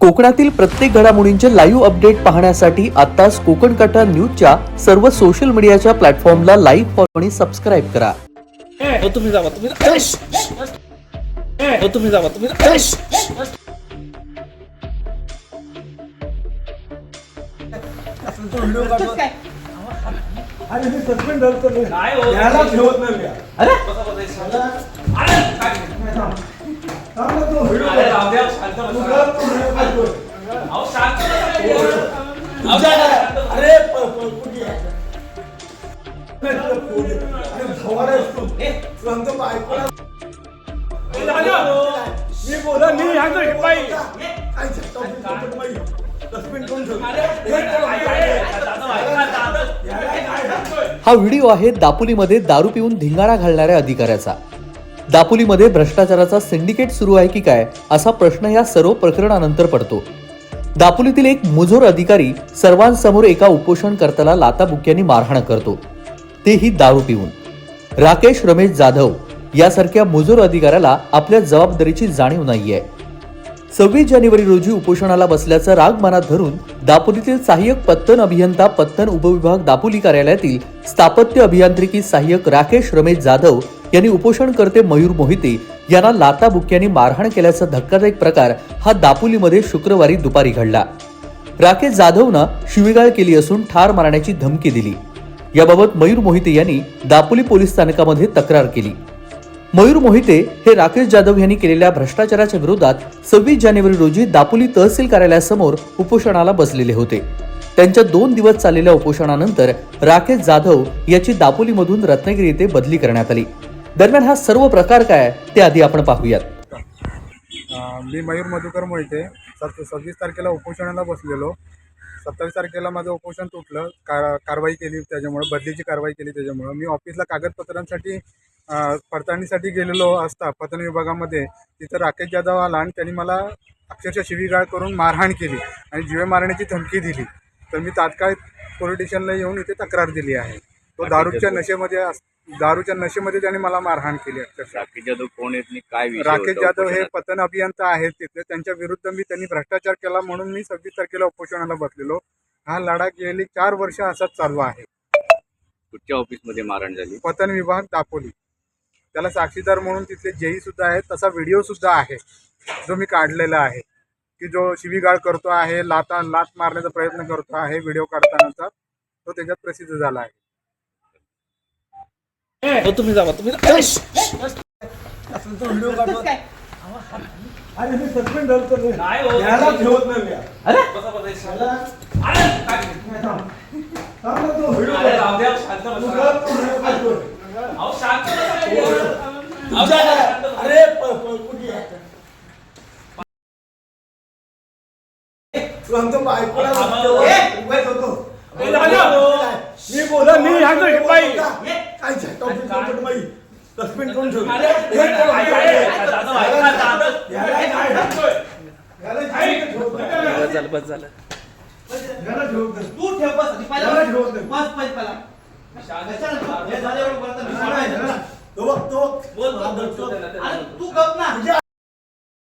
कोकणातील प्रत्येक घडामोडींचे लाईव्ह अपडेट पाहण्यासाठी आताच कोकण कटा न्यूजच्या सर्व सोशल मीडियाच्या प्लॅटफॉर्मला लाईक फॉलो आणि सबस्क्राईब करा. हो तुम्ही जावा तुम्ही हो तुम्ही जावा तुम्ही अरे मी सस्पेंड झालो तर काय हो? ठेवत नाही. अरे. अरे हे. मी बोला मी ह्याचं हे. हे? हा व्हिडिओ आहे दापोलीमध्ये दारू पिऊन धिंगाणा घालणाऱ्या अधिकाऱ्याचा. दापोलीमध्ये भ्रष्टाचाराचा सिंडिकेट सुरू आहे की काय असा प्रश्न या सर्व प्रकरणानंतर पडतो. दापोलीतील एक मुजोर अधिकारी सर्वांसमोर एका उपोषणकर्त्याला लाताबुक्यांनी मारहाण करतो. तेही दारू पिऊन. राकेश रमेश जाधव यासारख्या मुजोर अधिकाऱ्याला आपल्या जबाबदारीची जाणीव नाहीये. सव्वीस जानेवारी रोजी उपोषणाला बसल्याचा राग मनात धरून दापोलीतील सहाय्यक पत्तन अभियंता पत्तन उपविभाग दापोली कार्यालयातील स्थापत्य अभियांत्रिकी सहाय्यक राकेश रमेश जाधव यांनी उपोषणकर्ते मयूर मोहिते यांना लाताबुक्यांनी मारहाण केल्याचा धक्कादायक प्रकार हा दापोलीमध्ये शुक्रवारी दुपारी घडला. राकेश जाधवनं शिवीगाळ केली असून ठार मारण्याची धमकी दिली. याबाबत मयूर मोहिते यांनी दापोली पोलीस स्थानकामध्ये तक्रार केली. मयूर मोहिते हे राकेश जाधव यांनी केलेल्या भ्रष्टाचाराच्या विरोधात सव्वीस जानेवारी रोजी दापोली तहसील कार्यालयासमोर उपोषणाला बसलेले होते. त्यांच्या दोन दिवस चाललेल्या उपोषणानंतर राकेश जाधव याची दापोलीमधून रत्नागिरी येथे बदली करण्यात आली. दरम्यान हा सर्व प्रकार काय ते आधी आपण पाहूयात. मी मयूर मधुकर मोहिते. सत सव्वीस तारखेला उपोषणाला बसलेलो. सत्तावीस तारखेला माझं उपोषण तुटलं. कार कारवाई केली त्याच्यामुळं बदलीची कारवाई केली त्याच्यामुळं. मी ऑफिसला कागदपत्रांसाठी पडताळणीसाठी गेलेलो असता पतन विभागामध्ये. तिथं राकेश जाधव आला आणि त्यांनी मला अक्षरशः शिवीगाळ करून मारहाण केली आणि जीवे मारण्याची धमकी दिली. तर मी तात्काळ पोलीस स्टेशनला येऊन इथे तक्रार दिली आहे. तो दारूच्या नशेमध्ये अस- दारूच्या नशेमध्ये त्याने मला मारहाण केली अक्षरशः. राकेश जाधव कोण आहेत आणि काय विषय राकेश होता जाधव हे उपोषणात? पतन अभियंता आहेत तिथले त्यांच्या विरुद्ध मी त्यांनी भ्रष्टाचार केला म्हणून मी सव्वीस तारखेला उपोषणाला बसलेलो. हा लढा गेली चार वर्ष असाच चालू आहे. कुठच्या ऑफिसमध्ये मारहाण झाली? पतन विभाग दापोली. त्याला साक्षीदार म्हणून तिथले जेई सुद्धा आहेत. तसा व्हिडिओ सुद्धा आहे जो मी काढलेला आहे की जो शिवीगाळ करतो आहे लाता लात मारण्याचा प्रयत्न करतो आहे व्हिडिओ काढतानाचा तो त्याच्यात प्रसिद्ध झाला आहे. तुम्ही जावा तुम्ही. अरे मी सस्पेंड हो? याला ठेवत नाही मी. बसा, बसा, शांत. अरे काय? थांब ना तू. व्हिडिओ अरे तू. कर, हे. अरे प- प- कुठे आहे? आमचं बायकोला होतो. ए, राजा. मी बोला मी ह्याचं हे. काय झटका उभी चौकट बाई. सस्पेंड करून ठेव. अरे, हे कोण आहे? अरे, जाधव, ऐका, जाधव. याला काय? याला ठेवत नाही. बस झालं बस झालं याला ठेवत नाही. तू ठेव बस आधी पहिला याला ठेवत नाही. बस पहिला पहिला कशाला ठेव? हे झाल्यावर परत मी याला- सांगायचं ना. तो बघ, तो बघ. बोल, बोल, बोल, बोल, बोल. अरे तू गप ना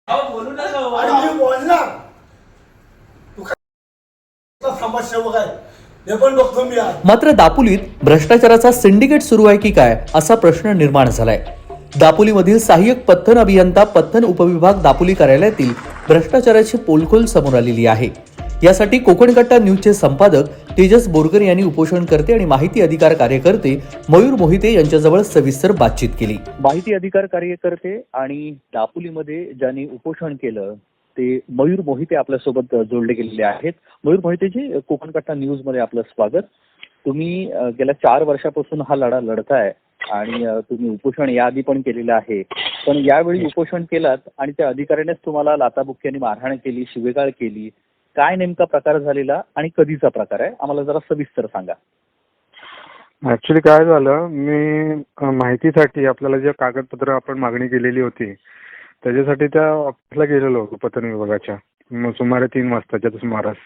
अहो, बोलू नका मी बोलणार तू काय मात्र दापोलीत भ्रष्टाचाराचा सिंडिकेट सुरू आहे की काय असा प्रश्न निर्माण झालाय. दापोलीमधील सहाय्यक पत्थन अभियंता पत्थन उपविभाग दापोली कार्यालयातील भ्रष्टाचाराची पोलखोल समोर आलेली आहे. यासाठी कोकण कट्टा न्यूजचे संपादक तेजस बोरकर यांनी उपोषणकर्ते आणि माहिती अधिकार कार्यकर्ते मयूर मोहिते यांच्याजवळ सविस्तर बातचीत केली. माहिती अधिकार कार्यकर्ते आणि दापोलीमध्ये ज्यांनी उपोषण केलं ते मयूर मोहिते आपल्यासोबत जोडले गेलेले आहेत. मयूर मोहितेजी कोकण कट्टा न्यूजमध्ये आपलं स्वागत. तुम्ही गेल्या चार वर्षापासून हा लढा लढताय आणि तुम्ही उपोषण याआधी पण केलेलं आहे. पण यावेळी उपोषण केलात आणि त्या अधिकाऱ्यानेच तुम्हाला लाताबुक्क्यांनी मारहाण केली शिवेगाळ केली. काय नेमका प्रकार झालेला आणि कधीचा प्रकार आहे? आम्हाला जरा सविस्तर सांगा. ऍक्च्युली काय झालं मी माहितीसाठी आपल्याला जे कागदपत्र आपण मागणी केलेली होती त्याच्यासाठी त्या ऑफिसला गेलेलो होतो पतन विभागाच्या. म- सुमारे तीन वाजताच्या सुमारास.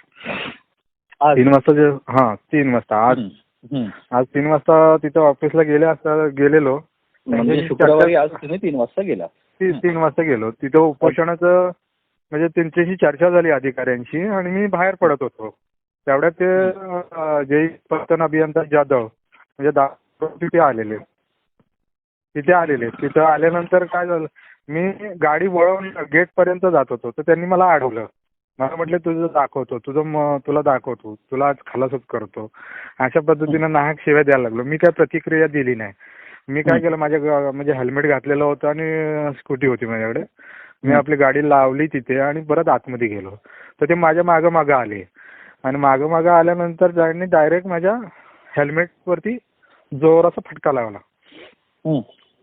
आज? तीन वाजता जे हा तीन वाजता. आज हं. आज तीन वाजता तिथं ऑफिसला गेले असता गेलेलो. म्हणजे शुक्रवारी आज तुम्ही तीन वाजता गेला. ती- तीन वाजता गेलो. तिथं उपोषणाचं म्हणजे त्यांच्याशी चर्चा झाली अधिकाऱ्यांशी आणि मी बाहेर पडत होतो. तेवढ्यात ते अं, जे पतन अभियंता जाधव म्हणजे दा- तिथे आलेले. तिथे आलेले. तिथे आल्यानंतर काय झालं मी गाडी वळवून गेट पर्यंत जात होतो. तर त्यांनी मला अडवलं. मला म्हटलं तुझं दाखवतो. तुझं म- तुला दाखवतो. तुला आज खलासच करतो. अशा पद्धतीनं नाहक शिव्या द्यायला लागलो. मी काय प्रतिक्रिया दिली नाही. मी काय केलं माझ्या ग- म्हणजे हेल्मेट घातलेलं होतं आणि स्कूटी होती माझ्याकडे. मी आपली गाडी लावली तिथे आणि परत आतमध्ये गेलो. तर ते माझ्या मागं मागं आले. आणि मागं मागं आल्यानंतर त्यांनी डायरेक्ट माझ्या हेल्मेटवरती जोराचा फटका लावला.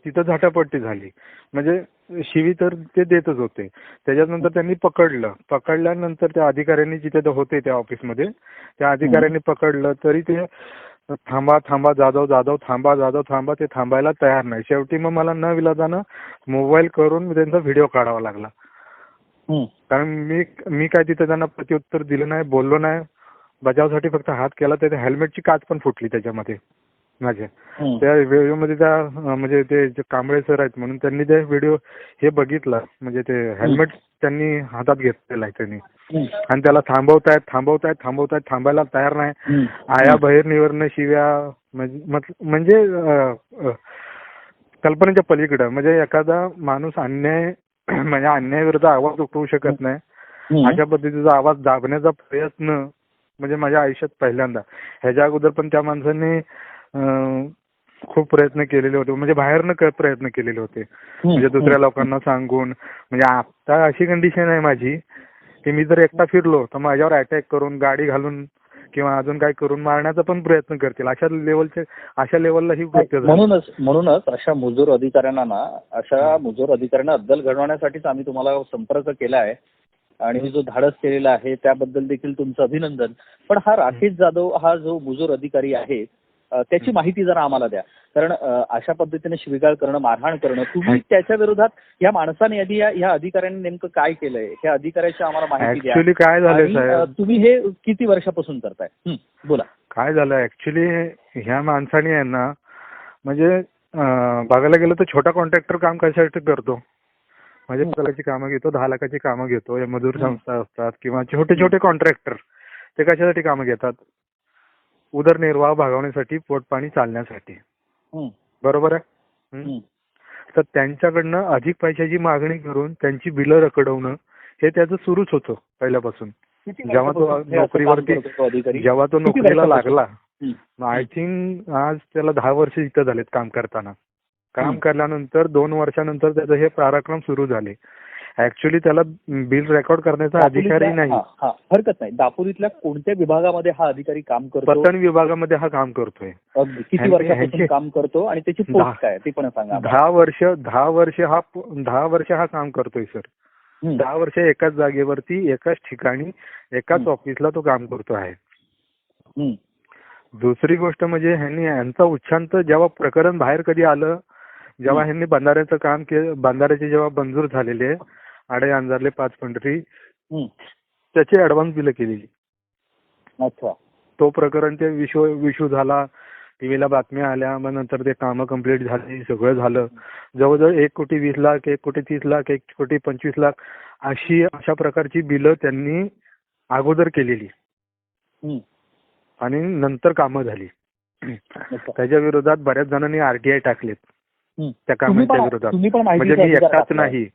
तिथं झटापट्टी झाली. म्हणजे शिवी तर ते देतच होते. त्याच्यानंतर त्यांनी पकडलं. पकडल्यानंतर त्या अधिकाऱ्यांनी जिथे होते त्या ऑफिसमध्ये त्या अधिकाऱ्यांनी पकडलं तरी ते थांबा थांबा जाधव जाधव थांबा जाधव थांबा ते थांबायला तयार नाही. शेवटी मग मला न विलाजानं मोबाईल करून मी त्यांचा व्हिडिओ काढावा लागला. कारण मी मी काय तिथे त्यांना प्रत्युत्तर दिलं नाही बोललो नाही. बचावसाठी फक्त हात केला तर हेल्मेटची काच पण फुटली त्याच्यामध्ये. माझ्या त्या व्हिडिओमध्ये त्या अं, म्हणजे ते जे कांबळे सर आहेत म्हणून त्यांनी ते व्हिडिओ हे बघितलं. म्हणजे ते हेल्मेट त्यांनी हातात घेतलेलं आहे त्यांनी. आणि त्याला थांबवतायत थांबवतायत थांबवतायत थांबायला तयार नाही. आया बाहेर निवरणं शिव्या म्हणजे म्हणजे कल्पनेच्या पलीकडं. म्हणजे एखादा माणूस अन्याय म्हणजे अन्यायाविरुद्ध आवाज उठवू शकत नाही. अशा पद्धतीचा आवाज दाबण्याचा प्रयत्न म्हणजे माझ्या आयुष्यात पहिल्यांदा. ह्याच्या अगोदर पण त्या माणसाने खूप प्रयत्न केलेले होते. म्हणजे बाहेरनं क- प्रयत्न केलेले होते. म्हणजे दुसऱ्या लोकांना सांगून. म्हणजे आता अशी कंडिशन आहे माझी की मी जर एकटा फिरलो तर माझ्यावर अटॅक करून गाडी घालून किंवा अजून काय करून मारण्याचा पण प्रयत्न करतील. अशा लेवलचे अशा लेवलला ही कृत्य झाली. म्हणूनच म्हणूनच अशा मुजोर अधिकाऱ्यांना ना अशा मुजोर अधिकाऱ्यांना अद्दल घडवण्यासाठीच आम्ही तुम्हाला संपर्क केला आहे. आणि जो धाडस केलेला आहे त्याबद्दल देखील तुमचं अभिनंदन. पण हा राकेश जाधव हा जो मुजोर अधिकारी आहे त्याची माहिती जरा आम्हाला द्या. कारण अशा पद्धतीने शिवीगाळ करणं मारहाण करणं तुम्ही त्याच्या विरोधात या माणसाने आधी या अधिकाऱ्यांनी नेमकं काय केलंय? त्या अधिकाऱ्याची आम्हाला माहिती द्या. काय साहेब? तुम्ही हे किती वर्षापासून करताय? बोला. काय झालं ऍक्च्युली ह्या माणसाने आहे ना म्हणजे बघायला गेलं तर छोटा कॉन्ट्रॅक्टर काम कशासाठी करतो? म्हणजे लाखाची कामं घेतो दहा लाखाची कामं घेतो या मजूर संस्था असतात किंवा छोटे छोटे कॉन्ट्रॅक्टर ते कशासाठी कामं घेतात? उदरनिर्वाह भागवण्यासाठी पोटपाणी चालण्यासाठी. बरोबर आहे. तर त्यांच्याकडनं अधिक पैशाची मागणी करून त्यांची बिलं रखडवणं हे त्याचं सुरूच होतं पहिल्यापासून. जेव्हा तो नोकरीवरती जेव्हा तो नोकरीला? लागला. आय थिंक आज त्याला दहा वर्ष इथं झालेत काम करताना. काम. केल्यानंतर दोन वर्षानंतर त्याचं हे पराक्रम सुरू झाले. ऍक्च्युली त्याला बिल रेकॉर्ड करण्याचा अधिकारी नाही. हरकत नाही. दापोलीतल्या कोणत्या विभागामध्ये हा अधिकारी काम करतो? पतन विभागामध्ये हा काम करतोय. अगदी. किती वर्षापासून काम करतो आणि त्याची पोस्ट काय ते पण सांगा. दहा वर्ष दहा वर्ष हा दहा वर्ष हा काम करतोय सर. दहा वर्ष एकाच जागेवरती एकाच ठिकाणी एकाच. ऑफिसला तो काम करतो आहे. दुसरी गोष्ट म्हणजे ह्यांनी यांचा उच्चांत जेव्हा प्रकरण बाहेर कधी आलं जेव्हा ह्यांनी बंधाऱ्याचं काम केलं बंधाऱ्याचे जेव्हा मंजूर झालेले आडे अंजारले पाच पंढरी. त्याची ऍडव्हान्स बिलं केलेली अच्छा तो प्रकरण ते विश्व विशू झाला टीव्हीला बातम्या आल्या मग नंतर ते कामं कंप्लीट झाली सगळं झालं जवळजवळ एक कोटी वीस लाख एक कोटी तीस लाख एक कोटी पंचवीस लाख अशी अशा प्रकारची बिलं त्यांनी अगोदर केलेली. आणि नंतर कामं झाली. त्याच्या विरोधात बऱ्याच जणांनी आरटीआय टाकलेत. त्या कामांच्या विरोधात म्हणजे मी एकटाच. नाही.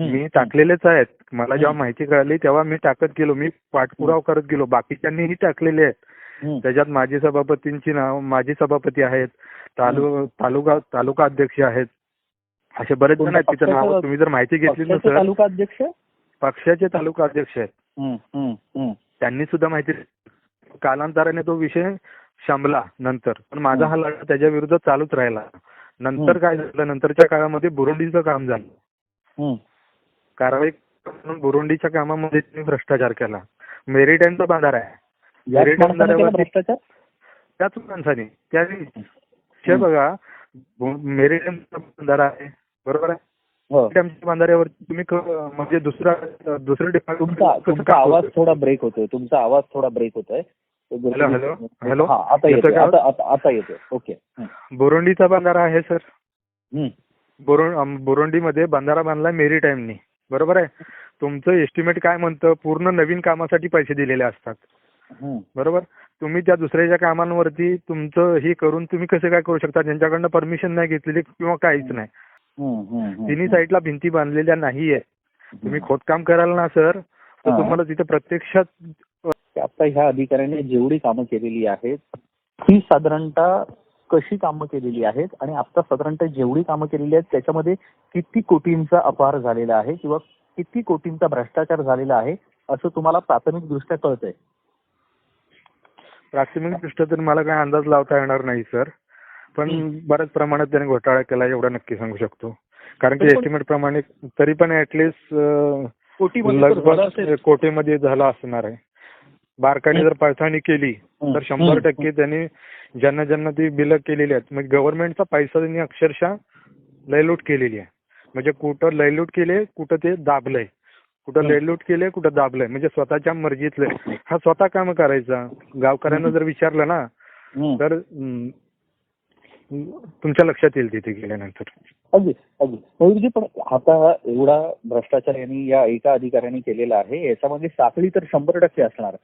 मी टाकलेलेच आहेत. मला जेव्हा. माहिती कळाली तेव्हा मी टाकत गेलो. मी पाठपुरावा करत गेलो. बाकीच्यांनीही टाकलेले आहेत. त्याच्यात माजी सभापतींची नाव माजी सभापती आहेत तालु तालुका तालुका अध्यक्ष आहेत. असे बरेच जण आहेत. तिथं नाव तुम्ही जर माहिती घेतली पक्षाचे नसेल. तालुका अध्यक्ष? पक्षाचे तालुका अध्यक्ष आहेत. त्यांनी सुद्धा माहिती कालांतराने तो विषय शंभला नंतर. पण माझा हं. लढा त्याच्या विरुद्ध चालूच राहिला. नंतर. काय झालं? नंतरच्या काळामध्ये बुरुंडीचं काम झालं. कारवाई करून बुरुंडीच्या कामामध्ये त्यांनी भ्रष्टाचार केला. मेरिटाईमचा बांधारा आहे. मेरिटाईम भ्रष्टाचार? त्याच माणसाने. त्याने हे हं. बघा मेरिटाईमचा बांधारा आहे. बरोबर आहे? हो. मेरिटाईमच्या बांधाऱ्यावरती तुम्ही म्हणजे दुसरा दुसरं डिपार्टमेंट आवाज थोडा ब्रेक होतोय. तुमचा आवाज थोडा ब्रेक होतोय. Hello, hello. हा आता येतोय ओके. हं. बोरोंडीचा बांधारा आहे सर. हं. बोरोंडीमध्ये बांधारा बांधला मेरी टाईमनी बरोबर आहे. तुमचं एस्टिमेट काय म्हणतं? पूर्ण नवीन कामासाठी पैसे दिलेले असतात. बरोबर? तुम्ही त्या दुसऱ्याच्या कामांवरती तुमचं हे करून तुम्ही कसं काय करू शकता? ज्यांच्याकडनं परमिशन नाही घेतलेली किंवा काहीच नाही. तिन्ही साईडला भिंती बांधलेल्या नाहीये. तुम्ही खोदकाम कराल ना सर तर. तुम्हाला तिथे प्रत्यक्षात आता ह्या अधिकाऱ्यांनी जेवढी कामं केलेली आहेत ती साधारणतः कशी कामं केलेली आहेत आणि आता साधारणतः जेवढी कामं केलेली आहेत त्याच्यामध्ये किती कोटींचा अपहार झालेला आहे किंवा किती कोटींचा भ्रष्टाचार झालेला आहे असं तुम्हाला प्राथमिक दृष्ट्या कळतंय? प्राथमिक दृष्ट्या तर मला काय अंदाज लावता येणार नाही सर. पण बऱ्याच प्रमाणात त्याने घोटाळा केला एवढा नक्की सांगू शकतो. कारण की एस्टिमेट प्रमाणे तरी पण ऍटलिस्ट. कोटीमध्ये झाला असणार आहे. बारकाईने जर पडताळणी केली तर शंभर. टक्के त्यांनी ज्यांना ज्यांना ती बिलं केलेली आहेत म्हणजे गव्हर्नमेंटचा पैसा त्यांनी अक्षरशः लयलूट केलेली आहे. म्हणजे कुठं लयलूट केले कुठं ते दाबलंय. कुठं. लयलूट केले कुठं दाबलंय. म्हणजे स्वतःच्या मर्जीतले. हा स्वतः काम करायचा. गावकऱ्यांना जर विचारलं ना. तर तुमच्या लक्षात येईल तिथे गेल्यानंतर. अगदी अगदी. मयूरजी पण आता एवढा भ्रष्टाचार यांनी या एका अधिकाऱ्याने केलेला आहे. याच्यामध्ये साखळी तर शंभर टक्के असणार.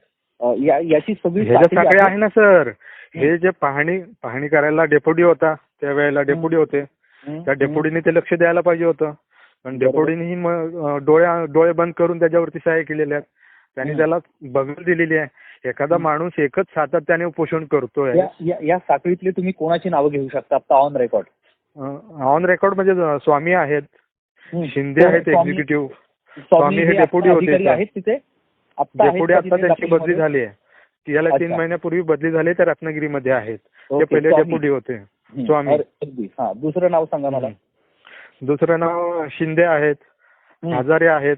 याची सगळी ह्याच्यात सगळे आहे. ना सर हे. जे पाहणी पाहणी करायला डेप्युटी होता त्यावेळेला डेप्युटी होते. हं, त्या डेप्युटीने ते लक्ष द्यायला पाहिजे होतं. पण मग अं, डोळ्या डोळे बंद करून त्याच्यावरती सहाय्य केलेल्या आहेत. त्यांनी हं. त्याला बघल दिलेली आहे. एखादा माणूस एकच सातत्याने उपोषण करतोय. या या- या साखळीतले तुम्ही कोणाची नावं घेऊ शकता? आता ऑन रेकॉर्ड ऑन रेकॉर्ड म्हणजे स्वामी आहेत. शिंदे आहेत एक्झिक्युटिव्ह स्वामी हे डेप्युटी होते. आहेत तिथे? का आता त्यांची बदली? झाली आहे. याला तीन. महिन्यापूर्वी बदली झाली ते रत्नागिरीमध्ये आहेत. ते पहिले. डेप्युटी होते. स्वामी. हा दुसरं नाव सांगा मला. दुसरं नाव शिंदे आहेत. हजारे आहेत.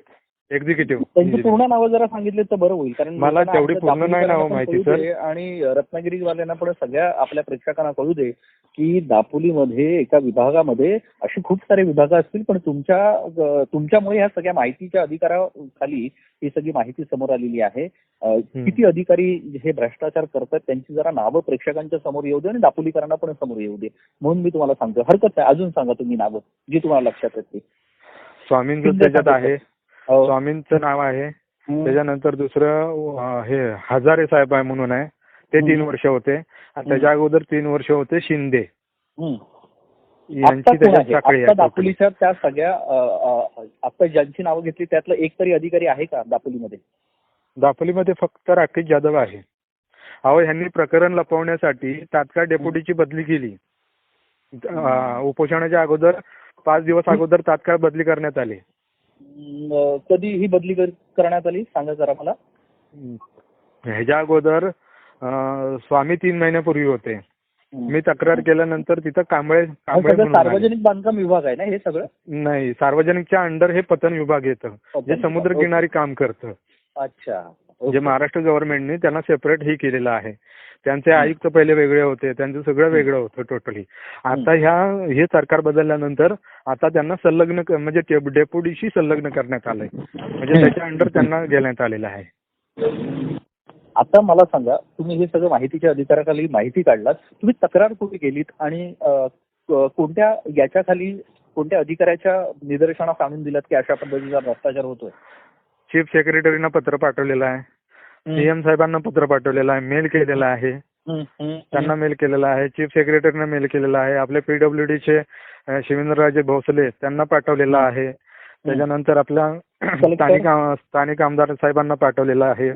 एक्झिक्युटिव्ह त्यांची पूर्ण नावं जरा सांगितले तर बरं होईल कारण मला तेवढी पूर्ण नाही नावं माहिती, दे आणि रत्नागिरीवाल्यांना पण सगळ्या आपल्या प्रेक्षकांना कळू दे. की दापोलीमध्ये एका विभागामध्ये अशी खूप सारे विभाग असतील पण तुमच्या तुमच्यामुळे ह्या सगळ्या माहितीच्या अधिकाराखाली ही सगळी माहिती समोर आलेली आहे. किती अधिकारी हे भ्रष्टाचार करतात त्यांची जरा नावं प्रेक्षकांच्या समोर येऊ दे आणि दापोलीकरांना पण समोर येऊ दे. म्हणून मी तुम्हाला सांगतो हरकत नाही. अजून सांगा तुम्ही नावं जी तुम्हाला लक्षात येते स्वामींचं त्याच्यात. आहे. हो. स्वामींचं नाव आहे. त्याच्यानंतर दुसरं हे हजारे साहेब आहे म्हणून आहे. ते तीन. वर्ष होते. आणि त्याच्या अगोदर तीन वर्ष होते शिंदे. यांची दापोलीच्या त्या सगळ्या आता ज्यांची नावं घेतली त्यातला एक तरी अधिकारी आहे का दापोलीमध्ये? दापोलीमध्ये फक्त राकेश जाधव आहे. अहो ह्यांनी प्रकरण लपवण्यासाठी तात्काळ डेप्युटीची बदली केली. उपोषणाच्या अगोदर पाच दिवस अगोदर तात्काळ बदली करण्यात आली. कधी ही बदली कर- करण्यात आली? सांगा जरा मला. ह्याच्या अगोदर स्वामी तीन महिन्यापूर्वी होते. मी तक्रार केल्यानंतर तिथं कांबळे कांबळे म्हणून आले. सार्वजनिक बांधकाम विभाग आहे ना हे सगळं? नाही सार्वजनिकच्या अंडर हे पतन विभाग येतं जे विभाग, समुद्र किनारी काम करतं. अच्छा जे महाराष्ट्र गव्हर्नमेंटने त्यांना सेपरेट हे केलेलं आहे. त्यांचे आयुक्त पहिले वेगळे होते त्यांचं सगळं वेगळं होतं टोटली आता ह्या हे सरकार बदलल्यानंतर आता त्यांना संलग्न क- म्हणजे टे- डेप्युटीशी संलग्न करण्यात आलंय. म्हणजे त्याच्या अंडर त्यांना घेण्यात आलेलं आहे. आता मला सांगा तुम्ही हे सगळं माहितीच्या अधिकाराखाली माहिती काढलात तुम्ही तक्रार कुठे केलीत आणि कोणत्या याच्या खाली कोणत्या अधिकाऱ्याच्या निदर्शनास आणून दिलात की अशा पद्धतीचा भ्रष्टाचार होतोय? चीफ सेक्रेटरीना पत्र पाठवलेलं आहे. सीएम साहेबांना पत्र पाठवलेलं आहे मेल केलेला आहे. त्यांना मेल केलेला आहे चीफ सेक्रेटरीना मेल केलेला आहे. आपले पीडब्ल्यूडीचे शिवेंद्रराजे भोसले त्यांना पाठवलेला आहे. त्याच्यानंतर आपल्या स्थानिक स्थानिक आमदार साहेबांना पाठवलेला आहे.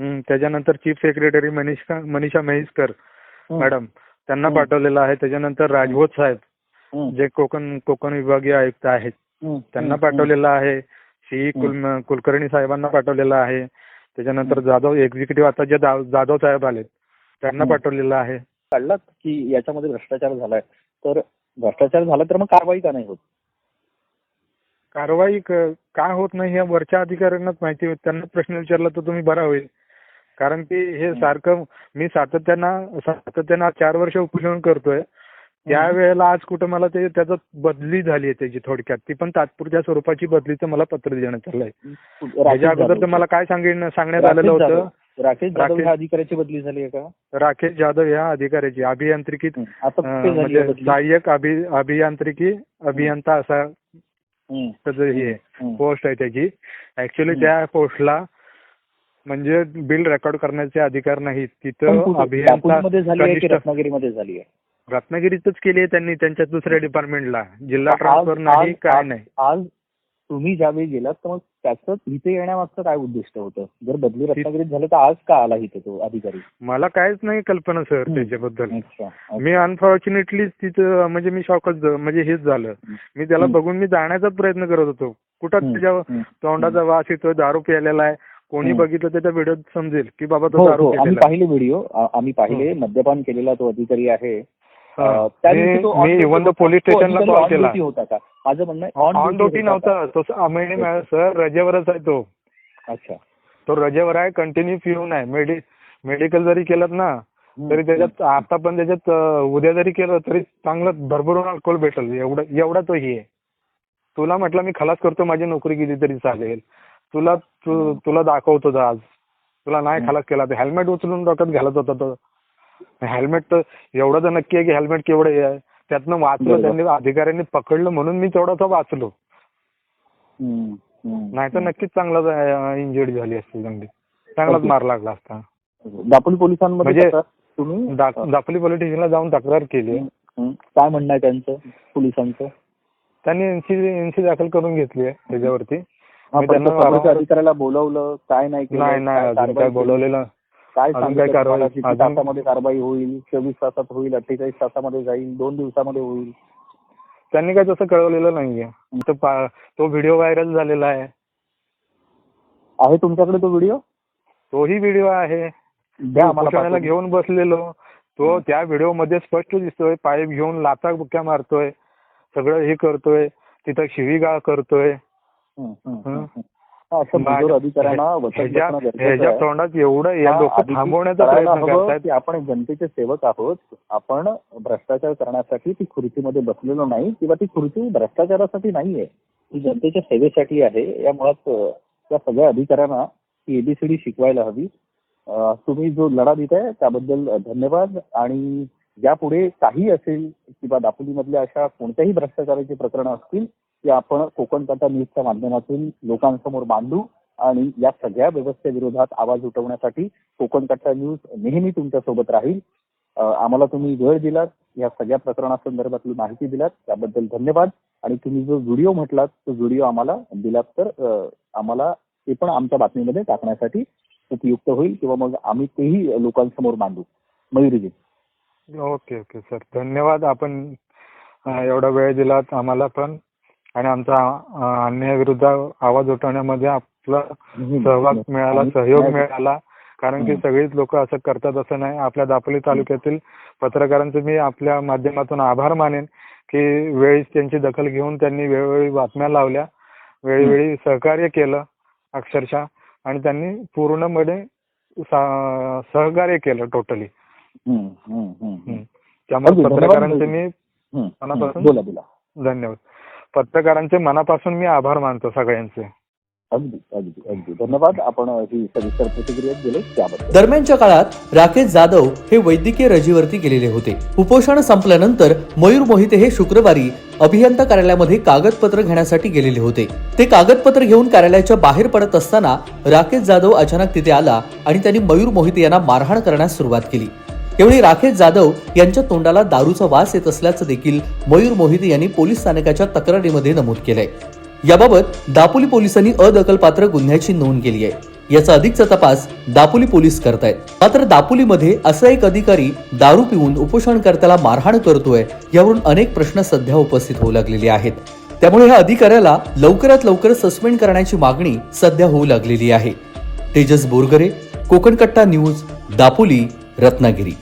त्याच्यानंतर chief secretary Manisha Manisha Mhaiskar madam त्यांना. पाठवलेलं आहे. त्याच्यानंतर राजभोत साहेब जे कोकण कोकण विभागीय आयुक्त आहेत त्यांना पाठवलेलं आहे. सी. कुल कुलकर्णी साहेबांना पाठवलेलं आहे. त्याच्यानंतर जाधव एक्झिक्युटिव्ह आता जे जाधव साहेब आलेत त्यांना. पाठवलेलं आहे. काढलात की याच्यामध्ये भ्रष्टाचार झालाय. तर भ्रष्टाचार झाला तर मग कारवाई का नाही होत? कारवाई क- होत नाही या वरच्या अधिकाऱ्यांनाच माहिती होत. त्यांना प्रश्न विचारला तर तुम्ही बरा होईल. कारण की हे सारखं मी सातत्यानं सातत्यानं चार वर्ष उपोषण करतोय. त्यावेळेला आज कुठं मला ते त्याचं बदली झाली आहे त्याची थोडक्यात. ती पण तात्पुरत्या स्वरूपाची बदलीचं मला पत्र देण्यात आलंय. त्याच्या अगोदर तर. मला काय सांगेन सांगण्यात आलेलं होतं. राकेश जाधव ह्या अधिकाऱ्याची बदली झाली आहे का? राकेश जाधव या अधिकाऱ्याची अभियांत्रिकीत म्हणजे? सहाय्यक अभि अभियांत्रिकी अभियंता असा त्याचं हे. पोस्ट आहे त्याची. ऍक्च्युली त्या पोस्टला म्हणजे बिल रेकॉर्ड करण्याचे अधिकार नाहीत तिथं? अभियंता रत्नागिरीमध्ये झाली आहे रत्नागिरीतच केली आहे त्यांनी त्यांच्या दुसऱ्या डिपार्टमेंटला जिल्हा ट्रान्सफर नाही काय नाही आज तुम्ही ज्यावेळी गेलात तर मग त्याचं इथे येण्यामागचं काय उद्दिष्ट होतं जर बदली रत्नागिरीत झालं तर आज का आला इथे तो अधिकारी मला काहीच नाही कल्पना सर. त्याच्याबद्दल. मी अनफॉर्च्युनेटली तिथं म्हणजे मी शॉकच म्हणजे हेच झालं मी त्याला. बघून मी जाण्याचा प्रयत्न करत होतो कुठं. त्याच्या. तोंडाचा वास येतोय दारू प्यायलेला आहे कोणी. बघितलं त्याच्या व्हिडिओ समजेल की बाबा हो तो दारू हो. आम्ही. पाहिले व्हिडिओ आम्ही पाहिले. मद्यपान केलेला तो अधिकारी आहे. हा. पोलीस स्टेशनला कॉल. केला होता का? माझं म्हणणं ऑन ड्युटी? नव्हता. तो सर रजेवरच आहे तो. अच्छा. तो रजेवर आहे कंटिन्यू पिऊन आहे. मेडि मेडिकल जरी केलं ना तरी त्याच्यात आता पण त्याच्यात उद्या जरी केलं तरी चांगलं भरभरून अल्कोहोल भेटल. एवढं एवढा तो ही आहे. तुला म्हटलं मी खलास करतो माझी नोकरी गेली तरी चालेल. तुला तु- तुला दाखवतो आज. तुला नाही खलास केला. तर हेल्मेट उचलून डोक्यात घालत होता तो. हेल्मेट तर एवढं तर नक्की आहे की हेल्मेट केवढं हे आहे. त्यातनं वाचलं. त्यांनी अधिकाऱ्यांनी पकडलं म्हणून मी तेवढा तो वाचलो. नाही तर नक्कीच चांगलाच इंजुर्ड झाली असती चांगली. चांगलाच. मार लागला असता. दापोली पोलिसांमध्ये म्हणजे दापोली पोलीस स्टेशनला जाऊन तक्रार केली. काय म्हणणं आहे त्यांचं पोलिसांचं? त्यांनी एनसी एनसी दाखल करून घेतली आहे त्याच्यावरती. हा, मी त्यांना अधिकाऱ्याला बोलवलं काय नाही केलं नाही नाही काय अजून कारवाई काय केली? बोलवलेलं काय अजून सांगितलं काय कारवाई- तुम्हाला? किती अजून- तासामध्ये कारवाई होईल चोवीस तासात होईल अठ्ठेचाळीस तासामध्ये जाईल दोन दिवसामध्ये होईल. त्यांनी काय तसं कळवलेलं नाहीये. तो पा- तो व्हिडिओ व्हायरल झालेला आहे. आहे तुमच्याकडे तो व्हिडिओ? तोही व्हिडिओ आहे. द्या आम्हाला उपोषणाला पाठवून. घेऊन बसलेलो. तो त्या व्हिडिओमध्ये स्पष्ट दिसतोय. पाईप घेऊन लाथा बुक्या मारतोय. सगळं हे करतोय. तिथं शिवीगाळ करतोय. आहे. तोंडात एवढं या लोक आधी थांबवण्याचा प्रयत्न हवं करतायत. की आपण जनतेचे सेवक आहोत. आपण भ्रष्टाचार करण्यासाठी ती खुर्चीमध्ये बसलेलो नाही किंवा ती खुर्ची भ्रष्टाचारासाठी नाहीये. ती जनतेच्या सेवेसाठी आहे. या मुळात त्या सगळ्या अधिकाऱ्यांना ती एबीसीडी शिकवायला हवी. तुम्ही जो लढा देताय त्याबद्दल धन्यवाद आणि यापुढे काही असेल किंवा दापोलीमधल्या अशा कोणत्याही भ्रष्टाचाराची प्रकरणं असतील ती आपण कोकण कथा न्यूजच्या माध्यमातून लोकांसमोर मांडू आणि या सगळ्या व्यवस्थेविरोधात आवाज उठवण्यासाठी कोकण कट्टा न्यूज नेहमी तुमच्यासोबत राहील आम्हाला तुम्ही वेळ दिलात या सगळ्या प्रकरणासंदर्भातली माहिती दिलात त्याबद्दल धन्यवाद. आणि तुम्ही जो व्हिडिओ म्हटलात तो व्हिडिओ आम्हाला दिलात तर आम्हाला ते पण आमच्या बातमीमध्ये टाकण्यासाठी उपयुक्त होईल किंवा मग आम्ही तेही लोकांसमोर मांडू मयुरीजी. Okay okay sir. धन्यवाद. आपण एवढा वेळ दिलात आम्हाला पण. आणि आमचा अन्यायाविरुद्ध आवाज उठवण्यामध्ये आपला सहभाग मिळाला सहयोग मिळाला. कारण की. सगळीच लोक असं करतात असं नाही. आपल्या दापोली तालुक्यातील पत्रकारांचे मी आपल्या माध्यमातून आभार मानेन की वेळीच त्यांची दखल घेऊन त्यांनी वेळोवेळी बातम्या लावल्या. वेळोवेळी सहकार्य केलं अक्षरशः आणि त्यांनी पूर्णपणे सहकार्य केलं टोटली. त्यामुळे पत्रकारांचे मी. मनापासून- धन्यवाद. पत्रकारांचे मनापासून मी आभार मानतो सगळ्यांचे. अगदी अगदी अगदी. धन्यवाद. आपण ही सविस्तर प्रतिक्रिया दिली त्याबद्दल. दरम्यानच्या काळात राकेश जाधव हे वैद्यकीय रजेवरती गेलेले होते. उपोषण संपल्यानंतर मयूर मोहिते हे शुक्रवारी अभियंता कार्यालयामध्ये कागदपत्र घेण्यासाठी गेलेले होते. ते कागदपत्र घेऊन कार्यालयाच्या बाहेर पडत असताना राकेश जाधव अचानक तिथे आला आणि त्यांनी मयूर मोहिते यांना मारहाण करण्यास सुरुवात केली. यावेळी राकेश जाधव यांच्या तोंडाला दारूचा वास येत असल्याचं देखील मयूर मोहिते यांनी पोलीस स्थानकाच्या तक्रारीमध्ये नमूद केलंय. याबाबत दापोली पोलिसांनी अदखलपात्र गुन्ह्याची नोंद केली आहे. याचा अधिकचा तपास दापोली पोलीस करतायत. मात्र दापोलीमध्ये असा एक अधिकारी दारू पिऊन उपोषणकर्त्याला मारहाण करतोय यावरून अनेक प्रश्न सध्या उपस्थित होऊ लागलेले आहेत. त्यामुळे ह्या अधिकाऱ्याला लवकरात लवकर सस्पेंड करण्याची मागणी सध्या होऊ लागलेली आहे. तेजस बोरगरे कोकणकट्टा न्यूज दापोली. रत्नागिरी